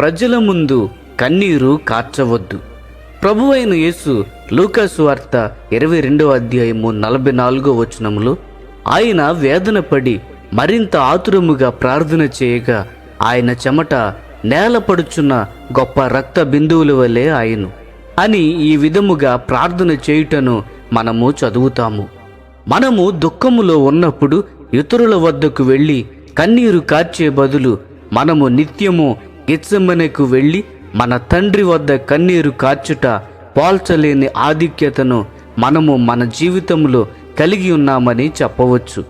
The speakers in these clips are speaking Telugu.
ప్రజల ముందు కన్నీరు కార్చవద్దు. ప్రభువైన యేసు లూకాసు వార్త ఇరవై రెండవ అధ్యాయము నలభై నాలుగో వచనములో ఆయన వేదన పడి మరింత ఆతురముగా ప్రార్థన చేయగా ఆయన చెమట నేలపడుచున్న గొప్ప రక్త బిందువుల వలె ఆయను. అని ఈ విధముగా ప్రార్థన చేయుటను మనము చదువుతాము. మనము దుఃఖములో ఉన్నప్పుడు ఇతరుల వద్దకు వెళ్ళి కన్నీరు కార్చే బదులు మనము నిత్యము గిత్సమనకు వెళ్ళి మన తండ్రి వద్ద కన్నీరు కార్చుట పోల్చలేని ఆధిక్యతను మనము మన జీవితంలో కలిగి ఉన్నామని చెప్పవచ్చు.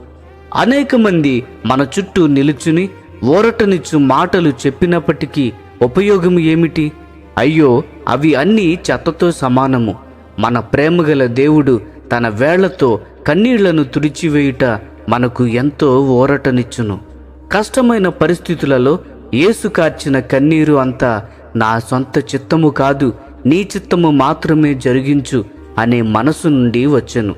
అనేక మంది మన చుట్టూ నిలుచుని ఊరటనిచ్చు మాటలు చెప్పినప్పటికీ ఉపయోగం ఏమిటి? అయ్యో అవి అన్నీ చెత్తతో సమానము. మన ప్రేమగల దేవుడు తన వేళ్ళతో కన్నీళ్ళను తుడిచివేయుట మనకు ఎంతో ఊరటనిచ్చును. కష్టమైన పరిస్థితులలో యేసు కార్చిన కన్నీరు అంతా నా సొంత చిత్తము కాదు నీ చిత్తము మాత్రమే జరిగించు అనే మనసు నుండి వచ్చెను.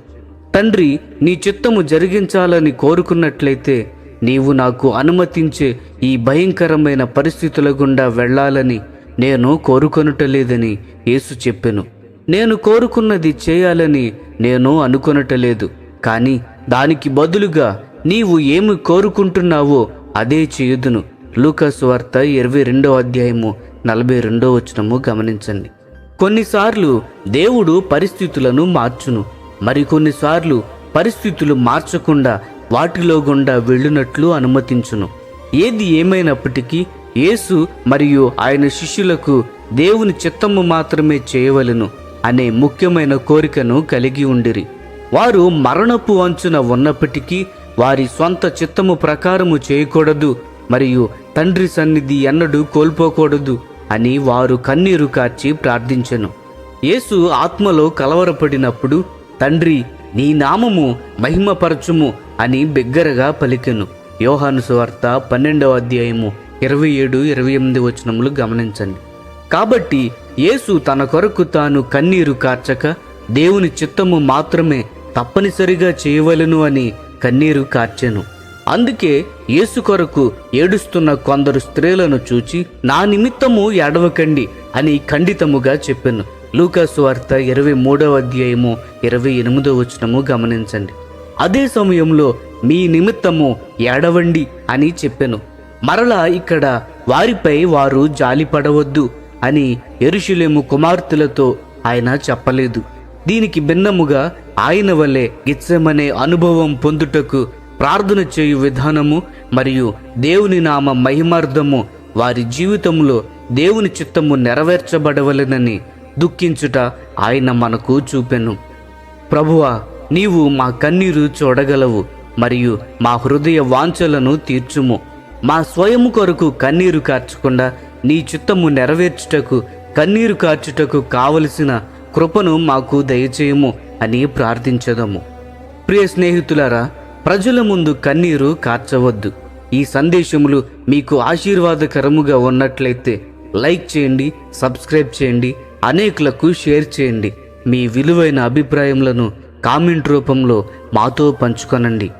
తండ్రి నీ చిత్తము జరిగించాలని కోరుకున్నట్లయితే నీవు నాకు అనుమతించే ఈ భయంకరమైన పరిస్థితుల గుండా వెళ్ళాలని నేను కోరుకొనుటలేదని యేసు చెప్పెను. నేను కోరుకున్నది చేయాలని నేను అనుకొనటలేదు కానీ దానికి బదులుగా నీవు ఏమి కోరుకుంటున్నావో అదే చేయుదును. లూకాసు వార్త ఇరవై రెండో అధ్యాయము నలభై రెండో వచనము గమనించండి. కొన్నిసార్లు దేవుడు పరిస్థితులను మార్చును. మరికొన్నిసార్లు పరిస్థితులు మార్చకుండా వాటిలో గుండా వెళ్ళినట్లు అనుమతించును. ఏది ఏమైనప్పటికీ యేసు మరియు ఆయన శిష్యులకు దేవుని చిత్తము మాత్రమే చేయవలెను అనే ముఖ్యమైన కోరికను కలిగి ఉండిరి. వారు మరణపు అంచున ఉన్నప్పటికీ వారి సొంత చిత్తము ప్రకారము చేయకూడదు మరియు తండ్రి సన్నిధి ఎన్నడూ కోల్పోకూడదు అని వారు కన్నీరు కార్చి ప్రార్థించెను. యేసు ఆత్మలో కలవరపడినప్పుడు తండ్రి నీ నామము మహిమపరచుము అని బిగ్గరగా పలికెను. యోహాను సువార్త పన్నెండవ అధ్యాయము ఇరవై ఏడు ఇరవై ఎనిమిది వచనములు గమనించండి. కాబట్టి యేసు తన కొరకు తాను కన్నీరు కార్చక దేవుని చిత్తము మాత్రమే తప్పనిసరిగా చేయవలెను అని కన్నీరు కార్చెను. అందుకే యేసు కొరకు ఏడుస్తున్న కొందరు స్త్రీలను చూచి నా నిమిత్తము ఏడవకండి అని ఖండితముగా చెప్పాను. లూకాసు వార్త ఇరవై మూడవ అధ్యాయము ఇరవై ఎనిమిదో వచనము గమనించండి. అదే సమయంలో మీ నిమిత్తము ఏడవండి అని చెప్పాను. మరలా ఇక్కడ వారిపై వారు జాలిపడవద్దు అని ఎరుషులేము కుమార్తెలతో ఆయన చెప్పలేదు. దీనికి భిన్నముగా ఆయన వలె గిత్సెమనే అనుభవం పొందుటకు ప్రార్థన చేయు విధానము మరియు దేవుని నామ మహిమార్థము వారి జీవితంలో దేవుని చిత్తము నెరవేర్చబడవలెనని దుఃఖించుట ఆయన మనకు చూపెను. ప్రభువా నీవు మా కన్నీరు చూడగలవు మరియు మా హృదయ వాంఛలను తీర్చుము. మా స్వయము కొరకు కన్నీరు కార్చకుండా నీ చిత్తము నెరవేర్చుటకు కన్నీరు కార్చుటకు కావలసిన కృపను మాకు దయచేయము అని ప్రార్థించదము. ప్రియ స్నేహితులారా ప్రజల ముందు కన్నీరు కార్చవద్దు. ఈ సందేశములు మీకు ఆశీర్వాదకరముగా ఉన్నట్లయితే లైక్ చేయండి సబ్స్క్రైబ్ చేయండి అనేకులకు షేర్ చేయండి. మీ విలువైన అభిప్రాయములను కామెంట్ రూపంలో మాతో పంచుకొనండి.